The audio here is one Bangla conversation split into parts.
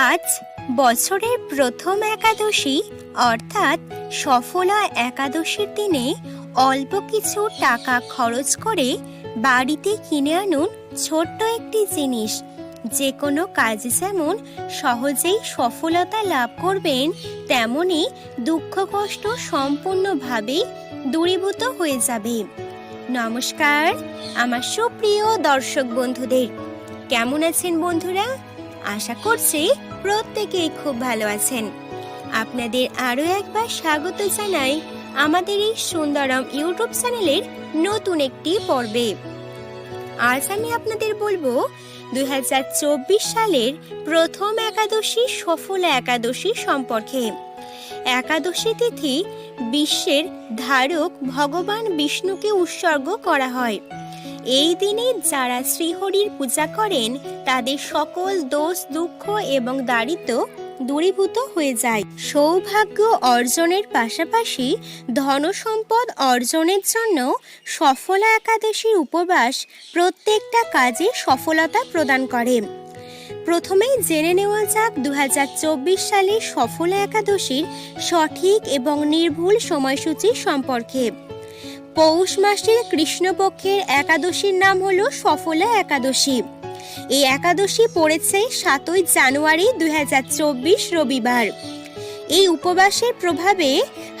আজ বছরের প্রথম একাদশী, অর্থাৎ সফলা একাদশীর দিনে অল্প কিছু টাকা খরচ করে বাড়িতে কিনে আনুন ছোট্ট একটি জিনিস। যে কোনো কাজে যেমন সহজেই সফলতা লাভ করবেন, তেমনি দুঃখ কষ্ট সম্পূর্ণভাবেই দূরীভূত হয়ে যাবে। নমস্কার, আমার সুপ্রিয় দর্শক বন্ধুদের। কেমন আছেন বন্ধুরা? আশা করছি প্রত্যেকেই খুব ভালো আছেন। আপনাদের আরও একবার স্বাগত জানাই আমাদের এই সুন্দরম ইউটিউব চ্যানেলের নতুন একটি পর্বে। আজ আমি আপনাদের বলব, দুই হাজার চব্বিশ সালের প্রথম একাদশী সফল একাদশী সম্পর্কে। একাদশী তিথি বিশ্বের ধারক ভগবান বিষ্ণুকে উৎসর্গ করা হয়। এই দিনে যারা শ্রীহরির পূজা করেন, তাদের সকল দোষ, দুঃখ এবং দারিদ্র দূরীভূত হয়ে যায়। সৌভাগ্য অর্জনের পাশাপাশি ধনসম্পদ অর্জনের জন্য সফলা একাদশীর উপবাস প্রত্যেকটা কাজে সফলতা প্রদান করে। প্রথমেই জেনে নেওয়া যাক দু সালের সফলা একাদশীর সঠিক এবং নির্ভুল সময়সূচি সম্পর্কে। পৌষ মাসের কৃষ্ণপক্ষের একাদশীর নাম হলো সফলা একাদশী। এই একাদশী পড়েছে সাতই জানুয়ারি দুই হাজার চব্বিশ রবিবার। এই উপবাসের প্রভাবে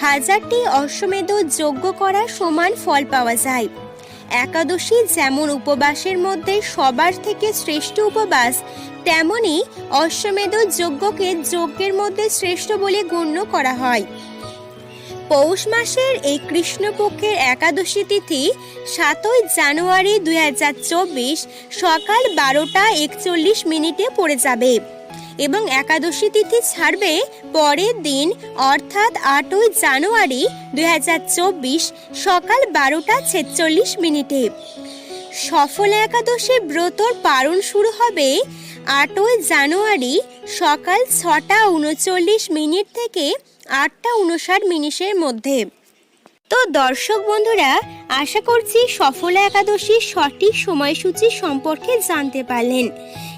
হাজারটি অশ্বমেধ যজ্ঞ করার সমান ফল পাওয়া যায়। একাদশী যেমন উপবাসের মধ্যে সবার থেকে শ্রেষ্ঠ উপবাস, তেমনি অশ্বমেধ যজ্ঞকে যজ্ঞের মধ্যে শ্রেষ্ঠ বলে গণ্য করা হয়। পৌষ মাসের এই কৃষ্ণপক্ষের একাদশী তিথি সাতই জানুয়ারি দু হাজার চব্বিশ সকাল বারোটা একচল্লিশ মিনিটে পড়ে যাবে এবং একাদশী তিথি ছাড়বে পরের দিন, অর্থাৎ আটই জানুয়ারি দুই হাজার চব্বিশ সকাল বারোটা ছেচল্লিশ মিনিটে। সফল একাদশী ব্রতর পালন শুরু হবে আটই জানুয়ারি সকাল ছটা উনচল্লিশ মিনিট থেকে আটটা উনষাট মিনিটের মধ্যে। তো দর্শক বন্ধুরা, আশা করছি সফলা একাদশীর সঠিক সময়সূচি সম্পর্কে জানতে পারলেন।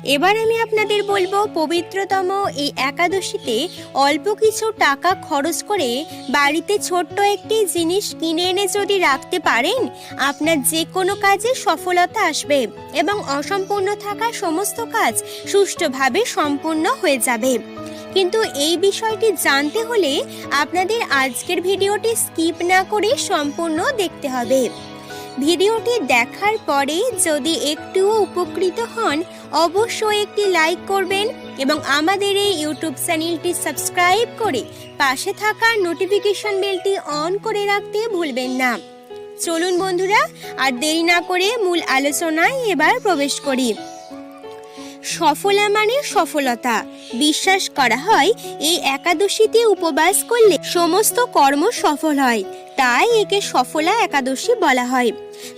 এবার আমি আপনাদের বলব, পবিত্রতম এই একাদশীতে অল্প কিছু টাকা খরচ করে বাড়িতে ছোট্ট একটি জিনিস কিনে এনে যদি রাখতে পারেন, আপনার যে কোনো কাজে সফলতা আসবে এবং অসম্পূর্ণ থাকা সমস্ত কাজ সুষ্ঠুভাবে সম্পূর্ণ হয়ে যাবে। কিন্তু এই বিষয়টি জানতে হলে আপনাদের আজকের ভিডিওটি স্কিপ না করে সম্পূর্ণ দেখতে হবে। ভিডিওটি দেখার পরে যদি একটুও উপকৃত হন, অবশ্যই একটি লাইক করবেন এবং আমাদের এই ইউটিউব চ্যানেলটি সাবস্ক্রাইব করে পাশে থাকা নোটিফিকেশন বেলটি অন করে রাখতে ভুলবেন না। চলুন বন্ধুরা, আর দেরি না করে মূল আলোচনায় এবার প্রবেশ করি। সফলা মানে সফলতা। বিশ্বাস করা হয়, এই একাদশীতে উপবাস করলে সমস্ত কর্ম সফল হয়। তাই একে সফলা একাদশী বলা হয়।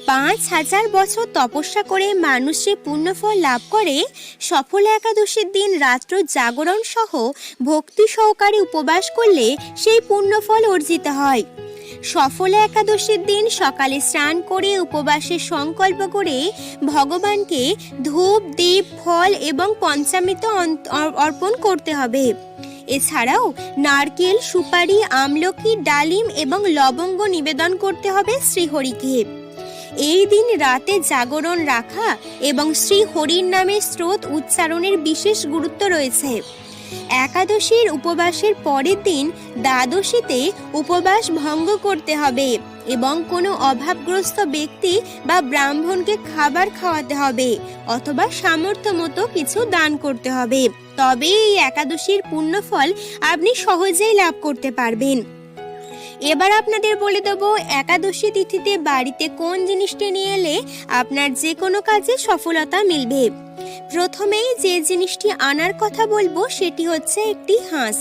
পাঁচ হাজার বছর তপস্যা করে মানুষ যে পুণ্যফল লাভ করে, সফল একাদশীর দিন রাত্র জাগরণ সহ ভক্তি সহকারে উপবাস করলে সেই পুণ্যফল অর্জিত হয়। সফল একাদশীর দিন সকালে স্নান করে উপবাসের সংকল্প করে ভগবানকে ধূপ, দীপ, ফল এবং পঞ্চামৃত অর্পণ করতে হবে। এছাড়াও নারকেল, সুপারি, আমলকি, ডালিম এবং লবঙ্গ নিবেদন করতে হবে শ্রীহরিকে। এই দিন রাতে জাগরণ রাখা এবং শ্রী হরির নামে স্রোত উচ্চারণের বিশেষ গুরুত্ব রয়েছে। একাদশীর উপবাসের পরের দিন দ্বাদশীতে উপবাস ভঙ্গ করতে হবে এবং কোনো অভাবগ্রস্ত ব্যক্তি বা ব্রাহ্মণকে খাবার খাওয়াতে হবে অথবা সামর্থ্য মতো কিছু দান করতে হবে। তবে এই একাদশীর পুণ্যফল আপনি সহজেই লাভ করতে পারবেন। এবার আপনাদের বলে দেবো, একাদশী তিথিতে বাড়িতে কোন জিনিসটি নিয়ে এলে আপনার যে কোনো কাজে সফলতা মিলবে। প্রথমেই যে জিনিসটি আনার কথা বলব, সেটি হচ্ছে একটি হাঁস।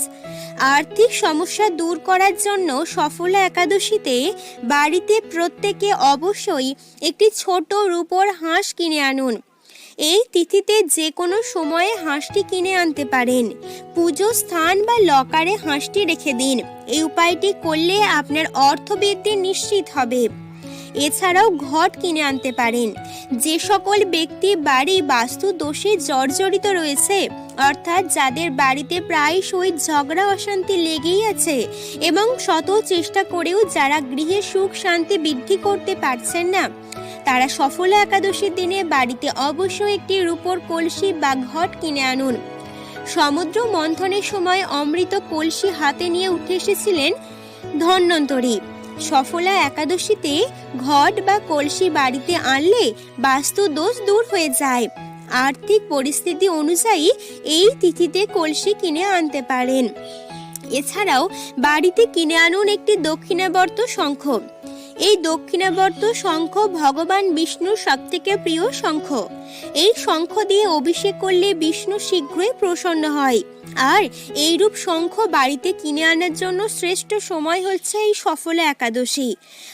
আর্থিক সমস্যা দূর করার জন্য সফলা একাদশীতে বাড়িতে প্রত্যেকে অবশ্যই একটি ছোট রূপোর হাঁস কিনে আনুন। এই তিথিতে যে কোনো সময়ে হাঁসটি কিনে আনতে পারেন। পুজো স্থান বা লকারে হাঁসটি রেখে দিন। এই উপায়টি করলে আপনার অর্থবৃদ্ধি নিশ্চিত হবে। এছাড়াও ঘট কিনে আনতে পারেন। যে সকল ব্যক্তি, বাড়ি, বাস্তু দোষে জর্জরিত রয়েছে, অর্থাৎ যাদের বাড়িতে প্রায়শই ঝগড়া, অশান্তি লেগেই আছে এবং শত চেষ্টা করেও যারা গৃহে সুখ, শান্তি বৃদ্ধি করতে পারছেন না তারা সফলা একাদশীর দিনে বাড়িতে অবশ্যই একটি রূপোর কলসি বা ঘট কিনে আনুন। সমুদ্র মন্থনের সময় অমৃত কলসি হাতে নিয়ে উঠে এসেছিলেন ধন্বন্তরী। সফলা একাদশীতে ঘট বা কলসি বাড়িতে আনলে বাস্তু দোষ দূর হয়ে যায়। আর্থিক পরিস্থিতি অনুযায়ী এই তিথিতে কলসি কিনে আনতে পারেন। এছাড়াও বাড়িতে কিনে আনুন একটি দক্ষিণাবর্ত শঙ্খ। এই দক্ষিণাবর্ত শঙ্খ ভগবান বিষ্ণুর সবথেকে প্রিয় শঙ্খ। এই শঙ্খ দিয়ে অভিষেক করলে বিষ্ণু শীঘ্রই প্রসন্ন হয়। আর এইরূপ শঙ্খ বাড়িতে কিনে আনার জন্য শ্রেষ্ঠ সময় হচ্ছে এই সফলা একাদশী।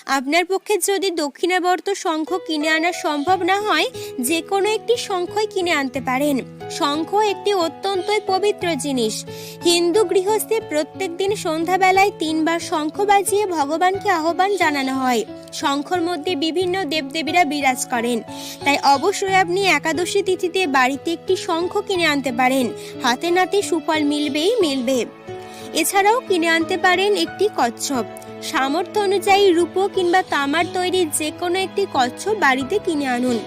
আপনার পক্ষে যদি দক্ষিণাবর্ত শঙ্খ কিনে আনা সম্ভব না হয় যে কোনো একটি শঙ্খই কিনে আনতে পারেন। শঙ্খ একটি অত্যন্তই পবিত্র জিনিস। হিন্দু গৃহস্থে প্রত্যেক দিন সন্ধ্যাবেলায় তিনবার শঙ্খ বাজিয়ে ভগবানকে আহ্বান জানানো হয়। শঙ্খর মধ্যে বিভিন্ন দেবদেবীরা বিরাজ করেন। তাই অবশ্যই আপনি একাদশী তিথিতে বাড়িতে একটি শঙ্খ কিনে আনতে পারেন। হাতে নাতে সুফল মিলবেই মিলবে। এছাড়াও কিনে আনতে পারেন একটি কচ্ছপ। সামর্থ্য অনুযায়ী রূপো কিংবা তামার তৈরি যে কোনো একটি কচ্ছপ বাড়িতে কিনে আনুন।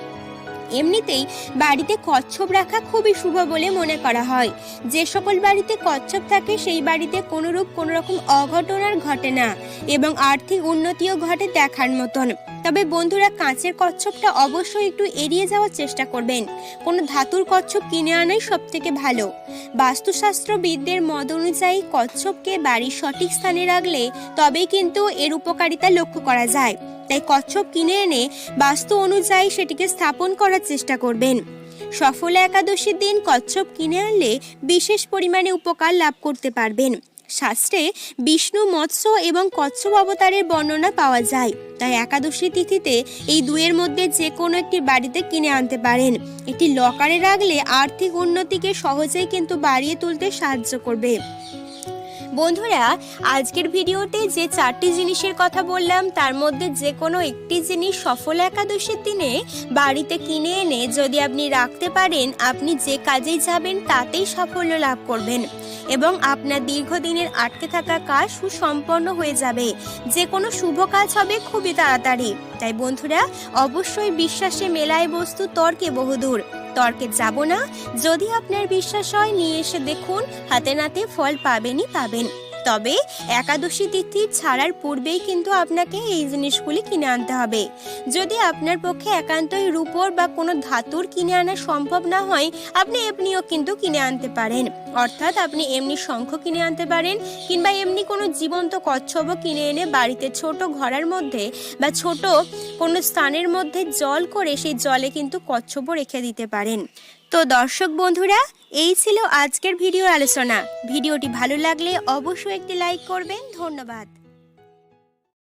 এমনিতেই বাড়িতে কচ্ছপ রাখা খুবই শুভ বলে মনে করা হয়। যে সকল বাড়িতে কচ্ছপ থাকে, সেই বাড়িতে কোনোরূপ কোনোরকম অঘটন আর ঘটে না এবং আর্থিক উন্নতিও ঘটে দেখার মতন। তবে বন্ধুরা কাঁচের কচ্ছপটা অবশ্যই একটু এড়িয়ে যাওয়ার চেষ্টা করবেন। কোনো ধাতুর কচ্ছপ কিনে আনাই সব থেকে ভালো। বাস্তুশাস্ত্রবিদদের মত অনুযায়ী কচ্ছপকে বাড়ির সঠিক স্থানে রাখলে তবেই কিন্তু এর উপকারিতা লক্ষ্য করা যায়। তাই কচ্ছপ কিনে এনে বাস্তু অনুযায়ী সেটিকে স্থাপন করার চেষ্টা করবেন। সফল একাদশীর দিন কচ্ছপ কিনে আনলে বিশেষ পরিমাণে উপকার লাভ করতে পারবেন। শাস্ত্রে বিষ্ণু মৎস্য এবং কচ্ছপ অবতারের বর্ণনা পাওয়া যায়। তাই একাদশী তিথিতে এই দুয়ের মধ্যে যে কোনো একটি বাড়িতে কিনে আনতে পারেন। এটি লকারে রাখলে আর্থিক উন্নতিকে সহজেই কিন্তু বাড়িয়ে তুলতে সাহায্য করবে। বন্ধুরা, আজকের ভিডিওতে যে চারটি জিনিসের কথা বললাম, তার মধ্যে যে কোনো একটি জিনিস সফল একাদশীর দিনে বাড়িতে কিনে এনে যদি আপনি রাখতে পারেন, আপনি যে কাজেই যাবেন তাতেই সাফল্য লাভ করবেন এবং আপনার দীর্ঘদিনের আটকে থাকা কাজ সুসম্পন্ন হয়ে যাবে। যে কোনো শুভ কাজ হবে খুবই তাড়াতাড়ি। তাই বন্ধুরা, অবশ্যই বিশ্বাসে মেলায় বস্তু তর্কে বহুদূর। তর্কে যাব না। যদি আপনার বিশ্বাস হয়, নিয়ে এসে দেখুন, হাতে নাতে ফল পাবেনই পাবেন। তবে একাদশী তিথি ছাড়ার পূর্বেই কিন্তু আপনাকে এই জিনিসগুলি কিনে আনতে হবে। যদি আপনার পক্ষে একান্তই রূপোর বা কোনো ধাতুর কিনে আনা সম্ভব না হয়, আপনি এমনিও কিন্তু কিনে আনতে পারেন। অর্থাৎ আপনি এমনি শঙ্খ কিনে আনতে পারেন, কিংবা এমনি কোনো জীবন্ত কচ্ছপও কিনে এনে বাড়িতে ছোট ঘরের মধ্যে বা ছোট কোনো স্থানের মধ্যে জল করে সেই জলে কিন্তু কচ্ছপও রেখে দিতে পারেন। তো দর্শক বন্ধুরা, এই ছিল আজকের ভিডিও আলোচনা। ভিডিওটি ভালো লাগলে অবশ্যই একটি লাইক করবেন। ধন্যবাদ।